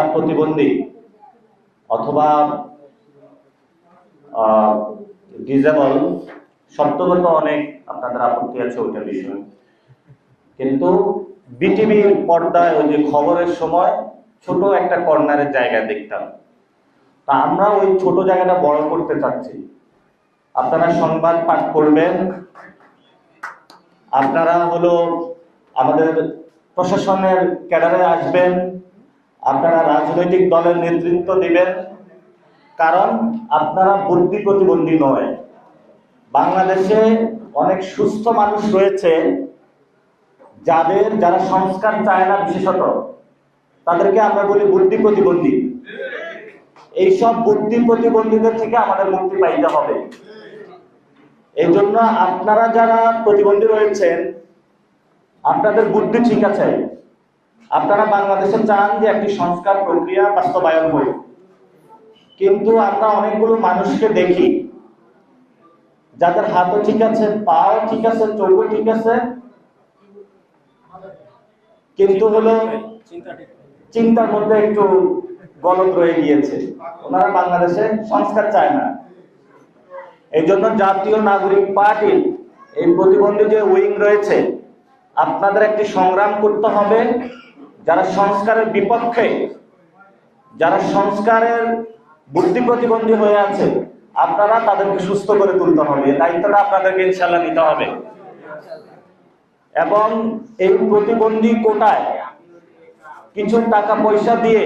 যারা প্রতিবন্ধী অথবা ডিজেবল শব্দগত অনেক আপনাদের আপত্তি আছে ওইটা বিষয়। কিন্তু বিটিভির পর্দায় ওই যে খবরের সময় ছোট একটা কর্নারের জায়গা দেখতাম। তা আমরা ওই ছোট জায়গাটা বড় করতে চাচ্ছি। আপনারা সংবাদ পাঠ করবেন। আপনারা হলো আমাদের প্রশাসনের ক্যাডারে আসবেন। আপনারা রাজনৈতিক দলের নেতৃত্ব দিবেন, কারণ আপনারা বুদ্ধি প্রতিবন্ধী নয়। বাংলাদেশে অনেক সুস্থ মানুষ রয়েছে, যাদের যারা সংস্কার চায় না বিশেষত, তাদেরকে আমরা বলি বুদ্ধি প্রতিবন্ধী। এইসব বুদ্ধি প্রতিবন্ধীদের থেকে আমাদের মুক্তি পাইতে হবে। এই জন্য আপনারা যারা প্রতিবন্ধী রয়েছেন, আপনাদের বুদ্ধি ঠিক আছে। আপনারা বাংলাদেশে চান যে একটি সংস্কার প্রক্রিয়া বাস্তবায়ন হোক। কিন্তু আমরা অনেকগুলো মানুষকে দেখি, যাদের হাতও ঠিক আছে, পাও ঠিক আছে, চোখও ঠিক আছে, কিন্তু হলো চিন্তার মধ্যে একটু গলত রয়ে গিয়েছে। ওনারা বাংলাদেশে সংস্কার চায় না। এই জন্য জাতীয় নাগরিক পার্টির এই প্রতিবন্ধী যে উইং রয়েছে। আপনাদের একটি সংগ্রাম করতে হবে। যারা সংস্কারের বিপক্ষে, যারা সংস্কারের বুদ্ধি প্রতিবন্ধী হয়ে আছে, আপনারা তাদেরকে সুস্থ করে তুলতে হবে। দায়িত্বটা আপনাদেরকে ইনশাল্লাহ নিতে হবে। এবং এই প্রতিবন্ধী কোটায় কিছু টাকা পয়সা দিয়ে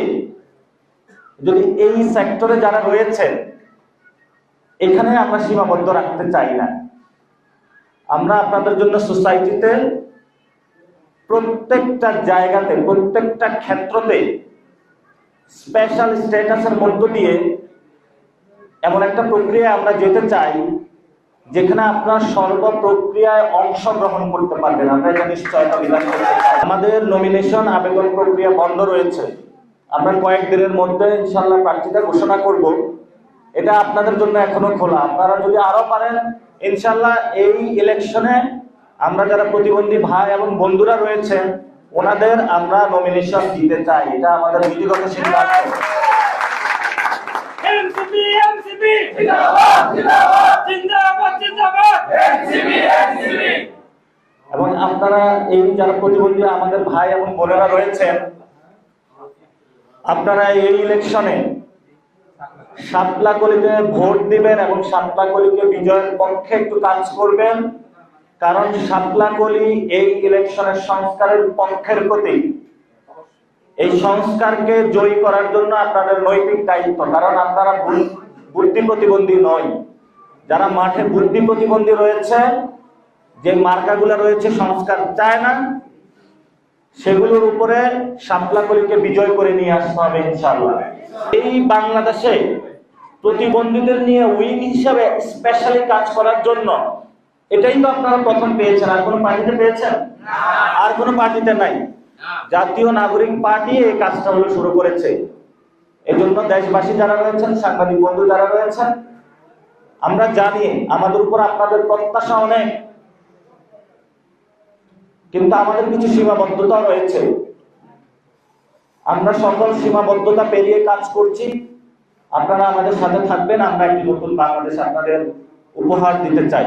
যদি এই সেক্টরে যারা রয়েছেন, এখানে আমরা সীমাবদ্ধ রাখতে চাই না। আমরা আপনাদের জন্য সোসাইটিতে প্রত্যেকটা জায়গাতে, প্রত্যেকটা ক্ষেত্রতে স্পেশাল স্ট্যাটাসের মধ্য দিয়ে এমন একটা প্রক্রিয়া আমরা যেতে চাই, যেখানে আপনার সর্বপ্রক্রিয়ায় অংশগ্রহণ করতে পারবেন। আমরা এটা নিশ্চয়তা বিধান করতে আমাদের নমিনেশন আবেদন প্রক্রিয়া বন্ধ রয়েছে। আমরা কয়েকদিনের মধ্যে ইনশাল্লাহ প্রার্থীটা ঘোষণা করব। এটা আপনাদের জন্য এখনও খোলা। আপনারা যদি আরও পারেন ইনশাল্লাহ এই ইলেকশনে আমরা যারা প্রতিবন্ধী ভাই এবং বন্ধুরা রয়েছে ওনাদের আমরা নমিনেশন দিতে চাই। এটা আমাদের নীতিগত সিদ্ধান্ত। এবং আপনারা এই যারা প্রতিবন্ধী আমাদের ভাই এবং বোনেরা রয়েছেন আপনারা এই ইলেকশনে সাতলা কলিতে ভোট দিবেন এবং সাতলা কলিকে বিজয়ের পক্ষে একটু কাজ করবেন। কারণ সাতলা কলি এই ইলেকশনের সংস্কারের পক্ষের প্রতি। এই সংস্কারকে জয়ী করার জন্য আপনাদের নৈতিক দায়িত্ব, কারণ আপনারা বুদ্ধি প্রতিবন্ধী নয়। যারা মাঠে বুদ্ধি প্রতিবন্ধী রয়েছে, যে মার্কাগুলো রয়েছে, সংস্কার চায় না, সেগুলোর উপরে সাপলাকলিকে বিজয় করে নিয়ে আসতে হবে ইনশাআল্লাহ। এই বাংলাদেশে প্রতিবন্ধীদের নিয়ে উইং হিসাবে স্পেশালি কাজ করার জন্য এটাই তো আপনারা প্রথম পেয়েছেন। আর কোনো পার্টিতে পেয়েছেন? আর কোনো পার্টিতে নাই। জাতীয় নাগরিক পার্টি এই কাজটা হলো শুরু করেছে। এই জন্য দেশবাসী যারা রয়েছেন, সাংবাদিক বন্ধু যারা রয়েছেন, আমরা জানি আমাদের উপর আপনাদের প্রত্যাশা অনেক। কিন্তু আমাদের কিছু সীমাবদ্ধতা রয়েছে। আমরা সকল সীমাবদ্ধতা পেরিয়ে কাজ করছি। আপনারা আমাদের সাথে থাকবেন, আমরা একটি নতুন বাংলাদেশ আপনাদের উপহার দিতে চাই।